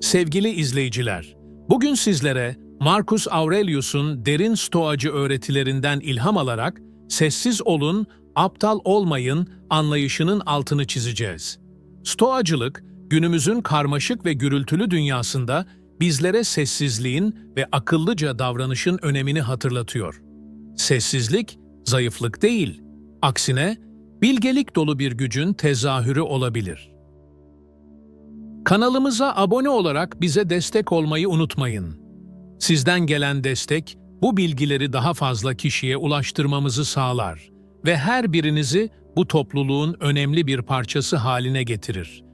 Sevgili izleyiciler, bugün sizlere Marcus Aurelius'un derin stoacı öğretilerinden ilham alarak sessiz olun, aptal olmayın anlayışının altını çizeceğiz. Stoacılık, günümüzün karmaşık ve gürültülü dünyasında bizlere sessizliğin ve akıllıca davranışın önemini hatırlatıyor. Sessizlik, zayıflık değil, aksine bilgelik dolu bir gücün tezahürü olabilir. Kanalımıza abone olarak bize destek olmayı unutmayın. Sizden gelen destek, bu bilgileri daha fazla kişiye ulaştırmamızı sağlar ve her birinizi bu topluluğun önemli bir parçası haline getirir.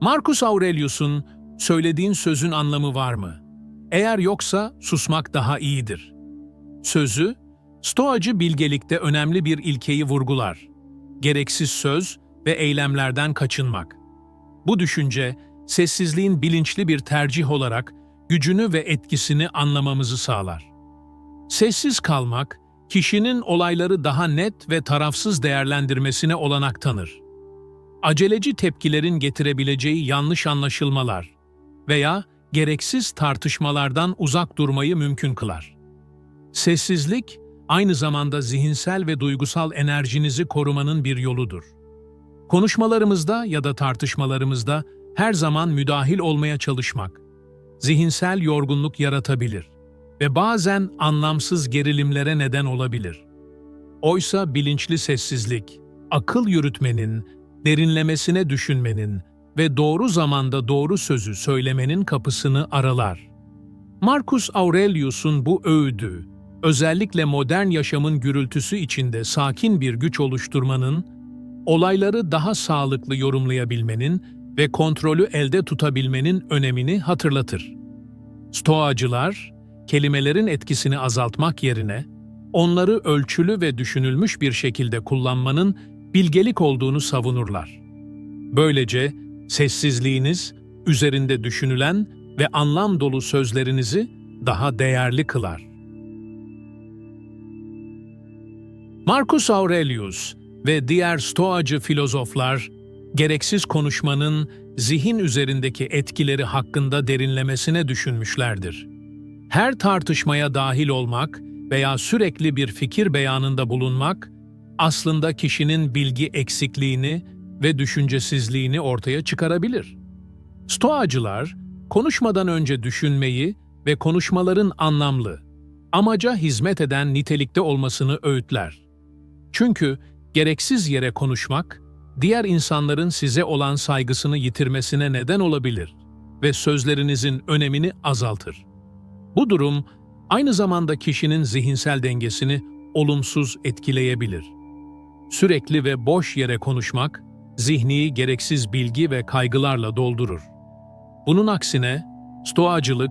Marcus Aurelius'un söylediğin sözün anlamı var mı? Eğer yoksa susmak daha iyidir. Sözü, Stoacı bilgelikte önemli bir ilkeyi vurgular. Gereksiz söz ve eylemlerden kaçınmak. Bu düşünce, sessizliğin bilinçli bir tercih olarak gücünü ve etkisini anlamamızı sağlar. Sessiz kalmak, kişinin olayları daha net ve tarafsız değerlendirmesine olanak tanır. Aceleci tepkilerin getirebileceği yanlış anlaşılmalar veya gereksiz tartışmalardan uzak durmayı mümkün kılar. Sessizlik, aynı zamanda zihinsel ve duygusal enerjinizi korumanın bir yoludur. Konuşmalarımızda ya da tartışmalarımızda her zaman müdahil olmaya çalışmak, zihinsel yorgunluk yaratabilir ve bazen anlamsız gerilimlere neden olabilir. Oysa bilinçli sessizlik, akıl yürütmenin, derinlemesine düşünmenin ve doğru zamanda doğru sözü söylemenin kapısını aralar. Marcus Aurelius'un bu öğüdü, özellikle modern yaşamın gürültüsü içinde sakin bir güç oluşturmanın, olayları daha sağlıklı yorumlayabilmenin ve kontrolü elde tutabilmenin önemini hatırlatır. Stoacılar, kelimelerin etkisini azaltmak yerine, onları ölçülü ve düşünülmüş bir şekilde kullanmanın bilgelik olduğunu savunurlar. Böylece sessizliğiniz, üzerinde düşünülen ve anlam dolu sözlerinizi daha değerli kılar. Marcus Aurelius ve diğer Stoacı filozoflar, gereksiz konuşmanın zihin üzerindeki etkileri hakkında derinlemesine düşünmüşlerdir. Her tartışmaya dahil olmak veya sürekli bir fikir beyanında bulunmak, aslında kişinin bilgi eksikliğini ve düşüncesizliğini ortaya çıkarabilir. Stoacılar, konuşmadan önce düşünmeyi ve konuşmaların anlamlı, amaca hizmet eden nitelikte olmasını öğütler. Çünkü gereksiz yere konuşmak, diğer insanların size olan saygısını yitirmesine neden olabilir ve sözlerinizin önemini azaltır. Bu durum, aynı zamanda kişinin zihinsel dengesini olumsuz etkileyebilir. Sürekli ve boş yere konuşmak, zihni gereksiz bilgi ve kaygılarla doldurur. Bunun aksine, stoacılık,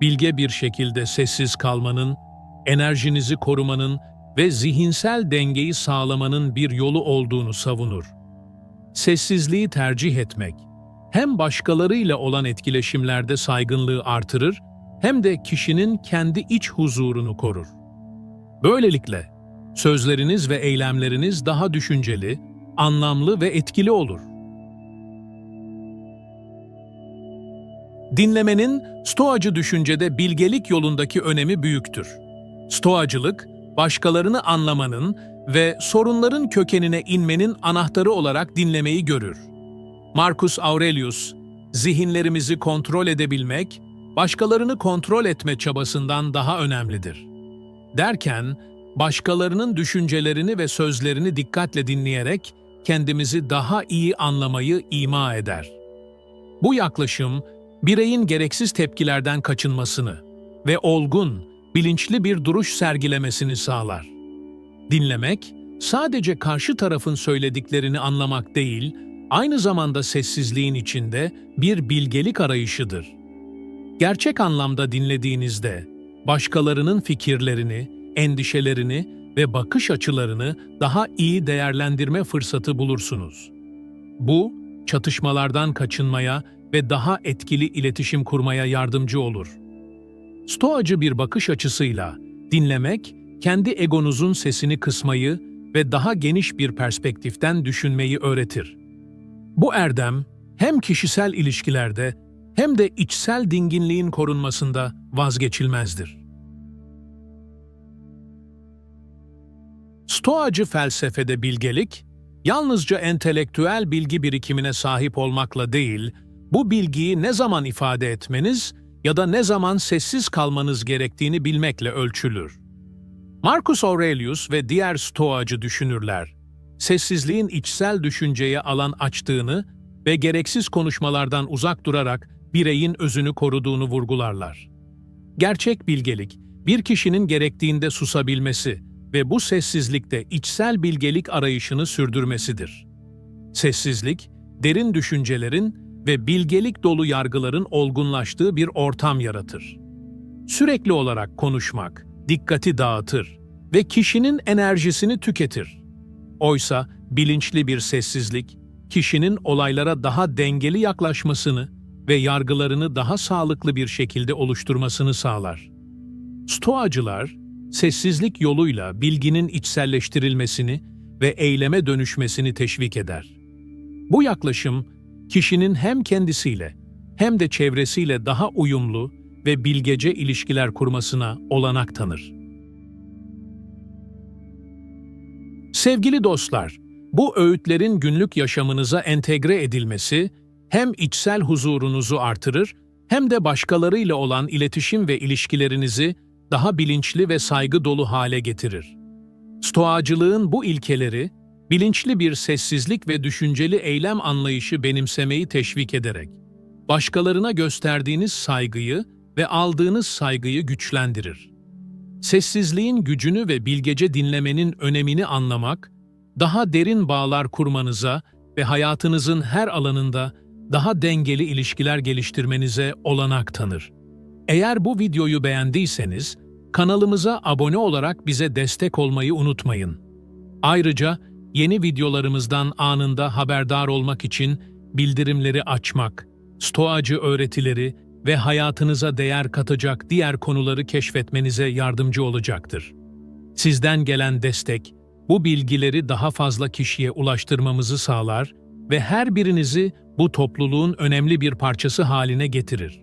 bilge bir şekilde sessiz kalmanın, enerjinizi korumanın ve zihinsel dengeyi sağlamanın bir yolu olduğunu savunur. Sessizliği tercih etmek, hem başkalarıyla olan etkileşimlerde saygınlığı artırır, hem de kişinin kendi iç huzurunu korur. Böylelikle, sözleriniz ve eylemleriniz daha düşünceli, anlamlı ve etkili olur. Dinlemenin, Stoacı düşüncede bilgelik yolundaki önemi büyüktür. Stoacılık, başkalarını anlamanın ve sorunların kökenine inmenin anahtarı olarak dinlemeyi görür. Marcus Aurelius, zihinlerimizi kontrol edebilmek, başkalarını kontrol etme çabasından daha önemlidir. Derken, başkalarının düşüncelerini ve sözlerini dikkatle dinleyerek kendimizi daha iyi anlamayı ima eder. Bu yaklaşım, bireyin gereksiz tepkilerden kaçınmasını ve olgun, bilinçli bir duruş sergilemesini sağlar. Dinlemek, sadece karşı tarafın söylediklerini anlamak değil, aynı zamanda sessizliğin içinde bir bilgelik arayışıdır. Gerçek anlamda dinlediğinizde, başkalarının fikirlerini, endişelerini ve bakış açılarını daha iyi değerlendirme fırsatı bulursunuz. Bu, çatışmalardan kaçınmaya ve daha etkili iletişim kurmaya yardımcı olur. Stoacı bir bakış açısıyla dinlemek, kendi egonuzun sesini kısmayı ve daha geniş bir perspektiften düşünmeyi öğretir. Bu erdem hem kişisel ilişkilerde hem de içsel dinginliğin korunmasında vazgeçilmezdir. Stoacı felsefede bilgelik, yalnızca entelektüel bilgi birikimine sahip olmakla değil, bu bilgiyi ne zaman ifade etmeniz ya da ne zaman sessiz kalmanız gerektiğini bilmekle ölçülür. Marcus Aurelius ve diğer Stoacı düşünürler, sessizliğin içsel düşünceye alan açtığını ve gereksiz konuşmalardan uzak durarak bireyin özünü koruduğunu vurgularlar. Gerçek bilgelik, bir kişinin gerektiğinde susabilmesi ve bu sessizlikte içsel bilgelik arayışını sürdürmesidir. Sessizlik, derin düşüncelerin ve bilgelik dolu yargıların olgunlaştığı bir ortam yaratır. Sürekli olarak konuşmak, dikkati dağıtır ve kişinin enerjisini tüketir. Oysa bilinçli bir sessizlik, kişinin olaylara daha dengeli yaklaşmasını ve yargılarını daha sağlıklı bir şekilde oluşturmasını sağlar. Stoacılar, sessizlik yoluyla bilginin içselleştirilmesini ve eyleme dönüşmesini teşvik eder. Bu yaklaşım, kişinin hem kendisiyle hem de çevresiyle daha uyumlu ve bilgece ilişkiler kurmasına olanak tanır. Sevgili dostlar, bu öğütlerin günlük yaşamınıza entegre edilmesi hem içsel huzurunuzu artırır hem de başkalarıyla olan iletişim ve ilişkilerinizi daha bilinçli ve saygı dolu hale getirir. Stoacılığın bu ilkeleri, bilinçli bir sessizlik ve düşünceli eylem anlayışı benimsemeyi teşvik ederek, başkalarına gösterdiğiniz saygıyı ve aldığınız saygıyı güçlendirir. Sessizliğin gücünü ve bilgece dinlemenin önemini anlamak, daha derin bağlar kurmanıza ve hayatınızın her alanında daha dengeli ilişkiler geliştirmenize olanak tanır. Eğer bu videoyu beğendiyseniz, kanalımıza abone olarak bize destek olmayı unutmayın. Ayrıca yeni videolarımızdan anında haberdar olmak için bildirimleri açmak, stoacı öğretileri ve hayatınıza değer katacak diğer konuları keşfetmenize yardımcı olacaktır. Sizden gelen destek, bu bilgileri daha fazla kişiye ulaştırmamızı sağlar ve her birinizi bu topluluğun önemli bir parçası haline getirir.